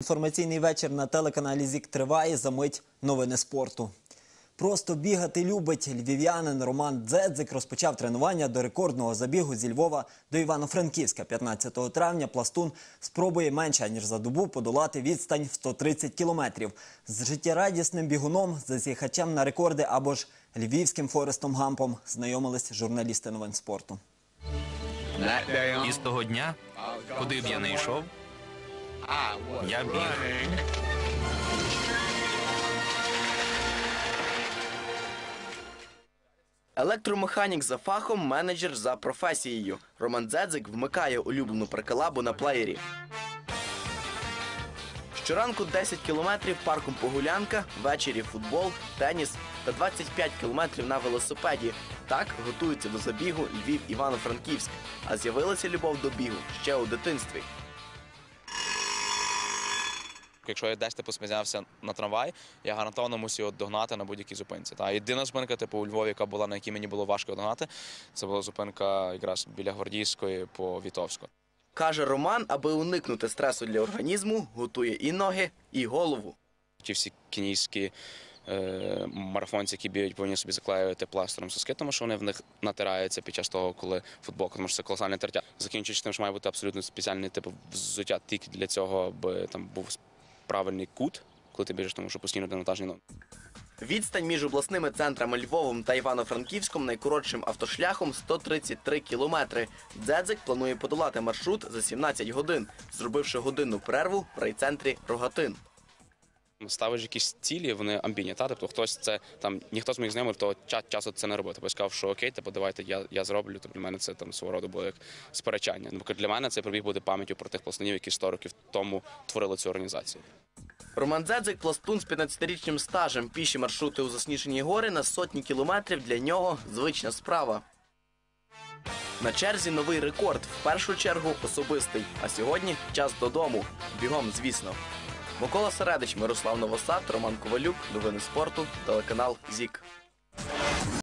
Інформаційний вечір на телеканалі ЗІК триває за мить новини спорту. Просто бігати любить львів'янин Роман Дзедзик розпочав тренування до рекордного забігу зі Львова до Івано-Франківська. 15 травня пластун спробує менше ніж за добу подолати відстань в 130 кілометрів. З життєрадісним бігуном, засіхачем на рекорди або ж львівським Форестом Гампом знайомились журналісти новин спорту. І з того дня, куди б я не йшов, я біг. Електромеханік за фахом, менеджер за професією. Роман Дзедзик вмикає улюблену приколабу на плеєрі. Щоранку 10 кілометрів парком погулянка, ввечері футбол, теніс та 25 кілометрів на велосипеді. Так готується до забігу Львів Івано-Франківськ. А з'явилася любов до бігу ще у дитинстві. Якщо я десь типу спізнявся на трамвай, я гарантовано мусив його догнати на будь-якій зупинці. Та єдина зупинка, типу у Львові, яка була на якій мені було важко догнати, це була зупинка якраз біля Гвардійської по Вітовську. Каже Роман, аби уникнути стресу для організму, готує і ноги, і голову. Ті всі кенійські е, марафонці, які бігають, повинні собі заклеювати пластером соски, тому що вони в них натираються під час того, коли футбол, тому що це колосальне тертя. Закінчуючи тим, що має бути абсолютно спеціальний типу взуття тільки для цього, аби там був правильний кут, коли ти біжиш, тому що постійно денатажні ноги. Відстань між обласними центрами Львовом та Івано-Франківськом найкоротшим автошляхом 133 кілометри. Дзедзик планує подолати маршрут за 17 годин, зробивши годинну перерву в райцентрі Рогатин. Ставиш якісь цілі, вони амбітні. Та тобто хтось це там ніхто з моїх знайомих того ча- часу це не робив. Тобто сказав, що окей, типу, давайте я, я зроблю. Тобто для мене це там свого роду було як сперечання. Наприклад, для мене цей пробіг буде пам'яттю про тих пластунів, які 100 років тому творили цю організацію. Роман Дзедзик – пластун з 15-річним стажем. Піші маршрути у засніжені гори на сотні кілометрів для нього звична справа. На черзі новий рекорд. В першу чергу особистий. А сьогодні час додому. Бігом, звісно. Микола Середич, Мирослав Новосад, Роман Ковалюк. Новини спорту. Телеканал ЗІК.